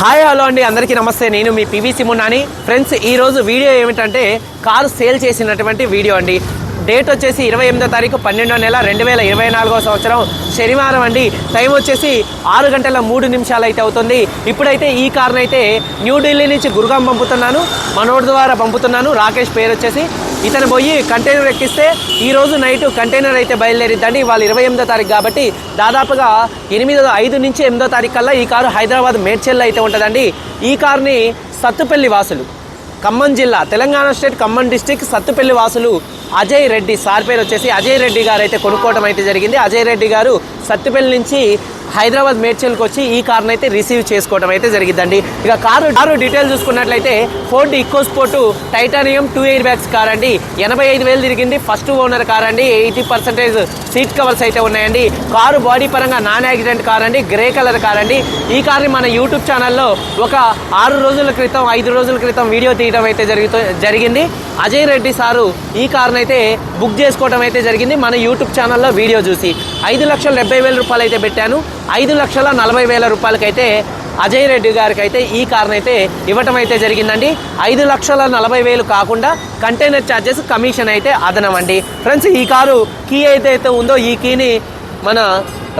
Hi hello అండి. అందరికీ నమస్తే. నేను మీ పివిసి మున్నాని. ఫ్రెండ్స్ ఈ రోజు వీడియో ఏమిటంటే కారు సేల్ చేసినటువంటి వీడియో అండి. డేట్ వచ్చేసి ఇరవై ఎనిమిదో తారీఖు పన్నెండో నెల రెండు వేల ఇరవై నాలుగో సంవత్సరం శనివారం అండి. టైం వచ్చేసి ఆరు గంటల మూడు నిమిషాలు అయితే అవుతుంది. ఇప్పుడైతే ఈ కారునైతే న్యూఢిల్లీ నుంచి గురుగాం పంపుతున్నాను. మనోడ్ ద్వారా పంపుతున్నాను. రాకేష్ పేరు వచ్చేసి ఇతను పోయి కంటైనర్ ఎక్కిస్తే ఈ రోజు నైట్ కంటైనర్ అయితే బయలుదేరిద్దండి. వాళ్ళు ఇరవై ఎనిమిదో తారీఖు కాబట్టి దాదాపుగా ఎనిమిదో ఐదు నుంచి ఎనిమిదో తారీఖు కల్లా ఈ కారు హైదరాబాద్ మేడ్చెల్లో అయితే ఉంటుందండి. ఈ కార్ని సత్తుపల్లి వాసులు ఖమ్మం జిల్లా తెలంగాణ స్టేట్ ఖమ్మం డిస్టిక్ సత్తుపల్లి వాసులు అజయ్ రెడ్డి సార్ పేరు వచ్చేసి అజయ్ రెడ్డి గారు అయితే కొనుక్కోవడం అయితే జరిగింది. అజయ్ రెడ్డి గారు సత్తుపల్లి నుంచి హైదరాబాద్ మేడ్చల్కి వచ్చి ఈ కార్ని అయితే రిసీవ్ చేసుకోవడం అయితే జరిగిందండి ఇక కారు కారు డీటెయిల్ చూసుకున్నట్లయితే Ford EcoSport titanium two air bags car అండి. ఎనభై ఐదు వేలు తిరిగింది. ఫస్ట్ ఓనర్ కార్ అండి. ఎయిటీ పర్సెంటేజ్ సీట్ కవర్స్ అయితే ఉన్నాయండి. కారు బాడీ పరంగా నాన్ యాక్సిడెంట్ కార్ అండి. గ్రే కలర్ కార్ అండి. ఈ కార్ని మన యూట్యూబ్ ఛానల్లో ఒక ఆరు రోజుల క్రితం ఐదు రోజుల క్రితం వీడియో తీయడం అయితే జరుగుతూ జరిగింది. అజయ్ రెడ్డి సారు ఈ కార్ని అయితే బుక్ చేసుకోవడం అయితే జరిగింది. మన యూట్యూబ్ ఛానల్లో వీడియో చూసి. ఐదు లక్షల డెబ్బై వేల రూపాయలు అయితే పెట్టాను. ఐదు లక్షల నలభై వేల రూపాయలకైతే అజయ్ రెడ్డి గారికి అయితే ఈ కార్ని అయితే ఇవ్వటం అయితే జరిగిందండి. ఐదు లక్షల నలభై వేలు కాకుండా కంటైనర్ ఛార్జెస్ కమిషన్ అయితే అదనం అండి ఫ్రెండ్స్ ఈ కారు కీ అయితే అయితే ఉందో ఈ కీని మన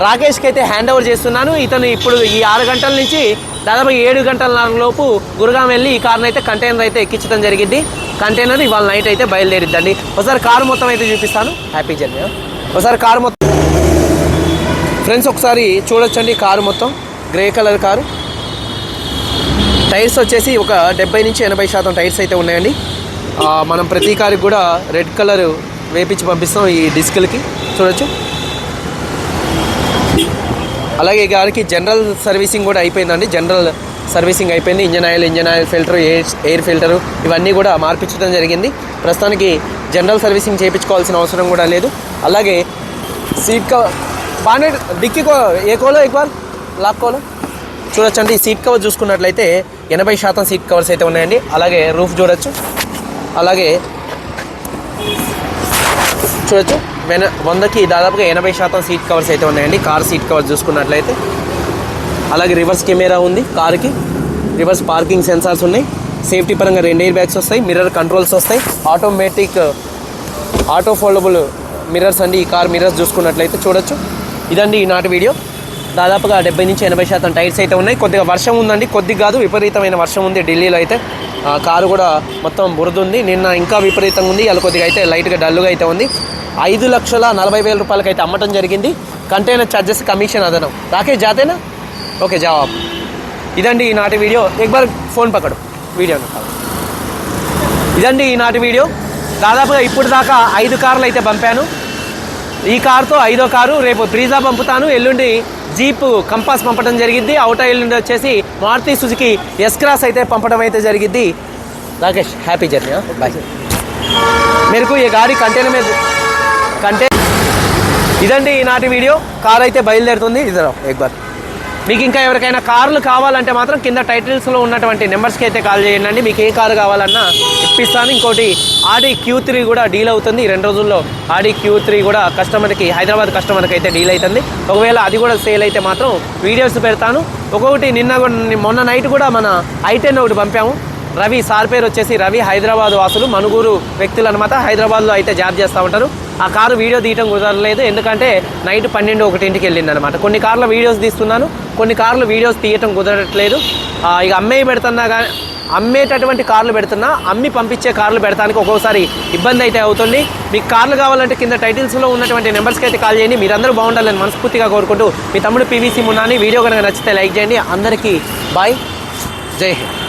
రాకేష్కి అయితే హ్యాండ్ ఓవర్ చేస్తున్నాను. ఇతను ఇప్పుడు ఈ ఆరు గంటల నుంచి దాదాపు ఏడు గంటల లోపు గురుగాం వెళ్ళి ఈ కార్ని అయితే కంటైనర్ అయితే ఎక్కించడం జరిగింది. కంటైనర్ ఇవాళ నైట్ అయితే బయలుదేరిద్దండి. ఒకసారి కారు మొత్తం అయితే చూపిస్తాను. Happy journey. ఒకసారి కారు మొత్తం ఫ్రెండ్స్ ఒకసారి చూడొచ్చండి కారు మొత్తం. Grey colour car. టైర్స్ వచ్చేసి ఒక డెబ్బై నుంచి ఎనభై శాతం టైర్స్ అయితే ఉన్నాయండి. మనం ప్రతి కారుకి కూడా రెడ్ కలర్ వేపించి పంపిస్తాం ఈ డిస్కులకి. చూడొచ్చు. అలాగే ఈ గారికి జనరల్ సర్వీసింగ్ కూడా అయిపోయిందండి. జనరల్ సర్వీసింగ్ అయిపోయింది. Engine oil engine oil filter air air filter ఇవన్నీ కూడా మార్పించడం జరిగింది. ప్రస్తుతానికి జనరల్ సర్వీసింగ్ చేయించుకోవాల్సిన అవసరం కూడా లేదు. అలాగే సీట్ కవర్ బాగానే డిక్కీ కో ఏ కోలో ఎక్కువ లాక్ కోలో? చూడొచ్చండి ఈ సీట్ కవర్ చూసుకున్నట్లయితే ఎనభై శాతం సీట్ కవర్స్ అయితే ఉన్నాయండి. అలాగే రూఫ్ చూడొచ్చు. అలాగే చూడొచ్చు. వెన వందకి దాదాపుగా ఎనభై శాతం సీట్ కవర్స్ అయితే ఉన్నాయండి. కార్ సీట్ కవర్ చూసుకున్నట్లయితే. అలాగే రివర్స్ కెమెరా ఉంది కార్కి. రివర్స్ పార్కింగ్ సెన్సార్స్ ఉన్నాయి. సేఫ్టీ పరంగా రెండు ఎయిర్ బ్యాగ్స్ వస్తాయి. మిర్రర్ కంట్రోల్స్ వస్తాయి. ఆటోమేటిక్ ఆటో ఫోల్డబుల్ మిర్రర్స్ అండి. ఈ కార్ మిర్రర్స్ చూసుకున్నట్లయితే చూడొచ్చు. ఇదండి ఈనాటి వీడియో. దాదాపుగా డెబ్బై నుంచి ఎనభై శాతం టైర్స్ అయితే ఉన్నాయి. కొద్దిగా వర్షం ఉందండి. కొద్దిగా కాదు విపరీతమైన వర్షం ఉంది ఢిల్లీలో అయితే. కారు కూడా మొత్తం బురద ఉంది నిన్న ఇంకా విపరీతంగా ఉంది. అలా కొద్దిగా అయితే లైట్గా డల్లుగా అయితే ఉంది. ఐదు లక్షల నలభై వేల రూపాయలకి అయితే అమ్మటం జరిగింది. కంటైనర్ ఛార్జెస్ కమిషన్ అదనం. రాకేష్ జాతేనా? ఓకే జవాబ్. ఇదండి ఈనాటి వీడియో. ఎక్బార్ ఫోన్ పక్కడు. వీడియో ఇదండి ఈనాటి వీడియో. దాదాపుగా ఇప్పుడు దాకా ఐదు కార్లు అయితే పంపాను. ఈ కారుతో ఐదో కారు రేపు బ్రీజా పంపుతాను. ఎల్లుండి జీప్ కంపాస్ పంపడం జరిగింది అవుటర్ ఎల్లుండి వచ్చేసి మారుతి సుజుకి ఎస్ క్రాస్ అయితే పంపడం అయితే జరిగింది రాకేష్ హ్యాపీ జర్నీ బాయ్ మీరు ఈ గాడి కంటైనర్ మీద కంటే ఇదండి ఈనాటి వీడియో. కార్ అయితే బయలుదేరుతుంది. ఇద్దరు ఎగ్బార్ మీకు ఇంకా ఎవరికైనా కార్లు కావాలంటే మాత్రం కింద టైటిల్స్లో ఉన్నటువంటి నెంబర్స్కి అయితే కాల్ చేయండి. మీకు ఏ కారు కావాలన్నా ఇప్పిస్తాను. ఇంకోటి ఆడి క్యూ త్రీ కూడా డీల్ అవుతుంది. ఈ రెండు రోజుల్లో ఆడి క్యూ త్రీ కూడా కస్టమర్కి హైదరాబాద్ కస్టమర్కి అయితే డీల్ అవుతుంది. ఒకవేళ అది కూడా సేల్ అయితే మాత్రం వీడియోస్ పెడతాను. ఒక్కొక్కటి నిన్న కూడా- మొన్న నైట్ కూడా మన ఐటెన్ ఒకటి పంపాము. రవి సార్ పేరు వచ్చేసి రవి హైదరాబాద్ వాసులు మనుగూరు వ్యక్తులు అనమాట హైదరాబాద్లో అయితే జాబ్ చేస్తూ ఉంటారు. ఆ కారు వీడియో తీయటం కుదరలేదు. ఎందుకంటే నైట్ పన్నెండు ఒకటింటికి వెళ్ళింది అనమాట కొన్ని కార్ల వీడియోస్ తీస్తున్నాను. కొన్ని కార్లు వీడియోస్ తీయటం కుదరట్లేదు. ఇక అమ్మే పెడుతున్నా కానీ అమ్మేటటువంటి కార్లు పెడుతున్నా అమ్మి పంపించే కార్లు పెడతానికి ఒక్కోసారి ఇబ్బంది అయితే అవుతుంది. మీకు కార్లు కావాలంటే కింద టైటిల్స్లో ఉన్నటువంటి నెంబర్స్కి అయితే కాల్ చేయండి. మీరందరూ బాగుండాలని మనస్ఫూర్తిగా కోరుకుంటూ మీ తమ్ముడు పీవీసీ మున్నాని వీడియో కనుక నచ్చితే లైక్ చేయండి. అందరికీ బాయ్. జై హింద్.